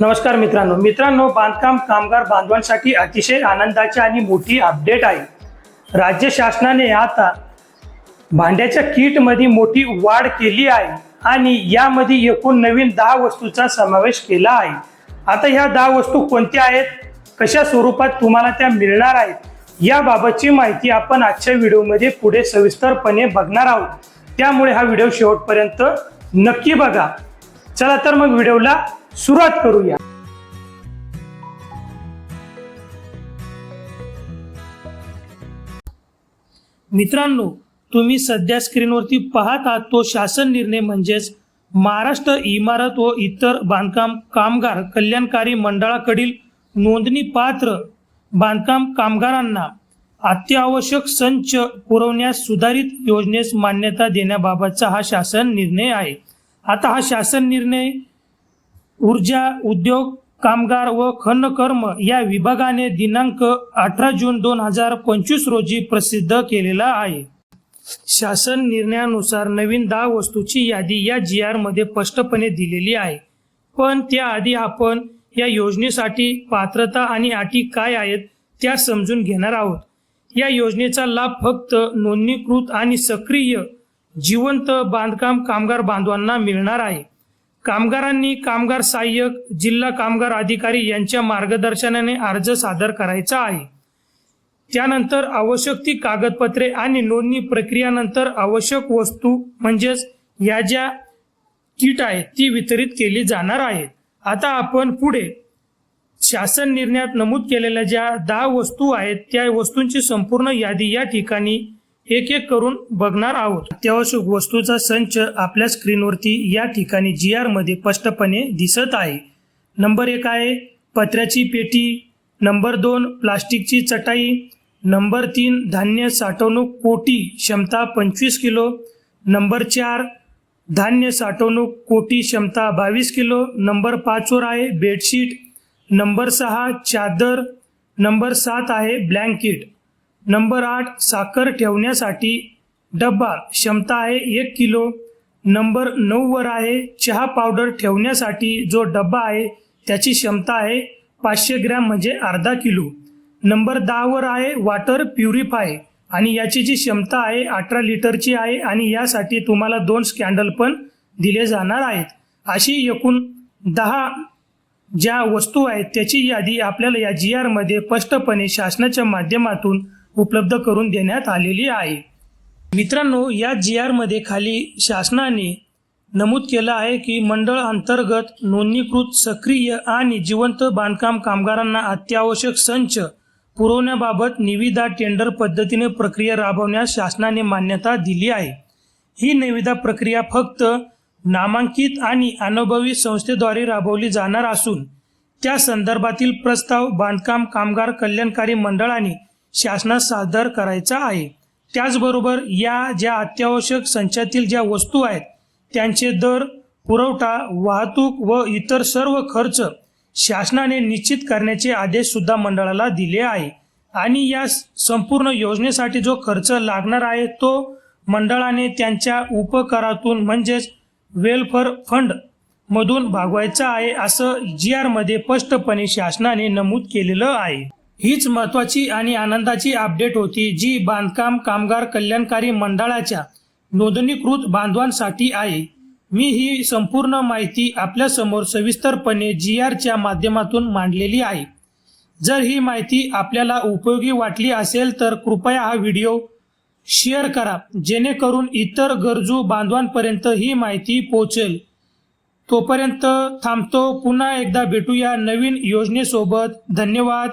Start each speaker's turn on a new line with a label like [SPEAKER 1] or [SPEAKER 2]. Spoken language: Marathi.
[SPEAKER 1] नमस्कार मित्रांनो. मित्रांनो बांधकाम कामगार बांधवांसाठी अतिशय आनंदाची आणि मोठी अपडेट आहे. राज्य शासनाने आता भांड्याच्या किटमध्ये मोठी वाढ केली आहे आणि यामध्ये एकूण नवीन दहा वस्तूचा समावेश केला आहे. आता ह्या दहा वस्तू कोणत्या आहेत? कशा स्वरूपात तुम्हाला त्या मिळणार आहेत? याबाबतची माहिती आपण आजच्या व्हिडिओमध्ये पुढे सविस्तरपणे बघणार आहोत. त्यामुळे हा व्हिडिओ शेवटपर्यंत नक्की बघा. चला तर मग व्हिडिओला सुरुवात करूया. मित्रांनो तुम्ही सध्या स्क्रीनवरती पाहत आहात तो शासन निर्णय म्हणजेच महाराष्ट्र इमारत व इतर बांधकाम कामगार कल्याणकारी मंडळाकडील नोंदणी पात्र बांधकाम कामगारांना अत्यावश्यक संच पुरवण्यास सुधारित योजनेस मान्यता देण्याबाबतचा हा शासन निर्णय आहे. आता हा शासन निर्णय ऊर्जा उद्योग कामगार व खनकर्म या विभागाने दिनांक अठरा जून दोन हजार पंचवीस रोजी प्रसिद्ध केलेला आहे. शासन निर्णयानुसार नवीन दहा वस्तूची यादी या जी आरमध्ये स्पष्टपणे दिलेली आहे. पण त्याआधी आपण या योजनेसाठी पात्रता आणि अटी काय आहेत त्या समजून घेणार आहोत. या योजनेचा लाभ फक्त नोंदणीकृत आणि सक्रिय जिवंत बांधकाम कामगार बांधवांना मिळणार आहे. कामगारांनी कामगार सहाय्यक जिल्हा कामगार अधिकारी यांच्या मार्गदर्शनाने अर्ज सादर करायचा आहे. त्यानंतर आवश्यक ती कागदपत्रे आणि नोंदणी प्रक्रियानंतर आवश्यक वस्तू म्हणजेच या ज्या किट आहेत ती वितरित केली जाणार आहेत. आता आपण पुढे शासन निर्णयात नमूद केलेल्या ज्या दहा वस्तू आहेत त्या वस्तूंची संपूर्ण यादी या ठिकाणी एक एक करून बघणार आहोत. अत्यावश्यक वस्तूचा संच आपल्या स्क्रीनवरती या ठिकाणी जी आरमध्ये स्पष्टपणे दिसत आहे. नंबर एक आहे पत्र्याची पेटी. नंबर दोन प्लास्टिकची चटाई. नंबर तीन धान्य साठवणूक कोटी क्षमता पंचवीस किलो. नंबर चार धान्य साठवणूक कोटी क्षमता बावीस किलो. नंबर पाचवर आहे बेडशीट. नंबर सहा चादर. नंबर सात आहे ब्लँकेट. नंबर आठ साखर ठेवण्यासाठी डब्बा क्षमता आहे एक किलो. नंबर नऊवर आहे चहा पावडर ठेवण्यासाठी जो डब्बा आहे त्याची क्षमता आहे पाचशे ग्रॅम म्हणजे अर्धा किलो. नंबर दहावर आहे वॉटर प्युरिफाय आणि याची जी क्षमता आहे अठरा लिटरची आहे आणि यासाठी तुम्हाला दोन स्कॅन्डल पण दिले जाणार आहेत. अशी एकूण दहा ज्या वस्तू आहेत त्याची यादी आपल्याला या जी आरमध्ये स्पष्टपणे शासनाच्या माध्यमातून उपलब्ध करून देण्यात आलेली आहे. मित्रांनो या जी आरमध्ये खाली शासनाने नमूद केलं आहे की मंडळ अंतर्गत नोंदणीकृत सक्रिय आणि जिवंत बांधकाम कामगारांना अत्यावश्यक संच पुरवण्याबाबत निविदा टेंडर पद्धतीने प्रक्रिया राबवण्यास शासनाने मान्यता दिली आहे. ही निविदा प्रक्रिया फक्त नामांकित आणि अनुभवी संस्थेद्वारे राबवली जाणार असून त्या संदर्भातील प्रस्ताव बांधकाम कामगार कल्याणकारी मंडळाने शासनास सादर करायचा आहे. त्याचबरोबर या ज्या अत्यावश्यक संचातील ज्या वस्तू आहेत त्यांचे दर पुरवठा वाहतूक व इतर सर्व खर्च शासनाने निश्चित करण्याचे आदेश सुद्धा मंडळाला दिले आहे. आणि या संपूर्ण योजनेसाठी जो खर्च लागणार आहे तो मंडळाने त्यांच्या उपकरातून म्हणजेच वेलफेअर फंड मधून भागवायचा आहे असं जी आरमध्ये स्पष्टपणे शासनाने नमूद केलेलं आहे. हीच महत्वाची आणि आनंदाची अपडेट होती जी बांधकाम कामगार कल्याणकारी मंडळाच्या नोंदणीकृत बांधवांसाठी आहे. मी ही संपूर्ण माहिती आपल्यासमोर सविस्तरपणे जी आरच्या माध्यमातून मांडलेली आहे. जर ही माहिती आपल्याला उपयोगी वाटली असेल तर कृपया हा व्हिडिओ शेअर करा जेणेकरून इतर गरजू बांधवांपर्यंत ही माहिती पोहोचेल. तोपर्यंत थांबतो पुन्हा एकदा भेटूया नवीन योजनेसोबत. धन्यवाद.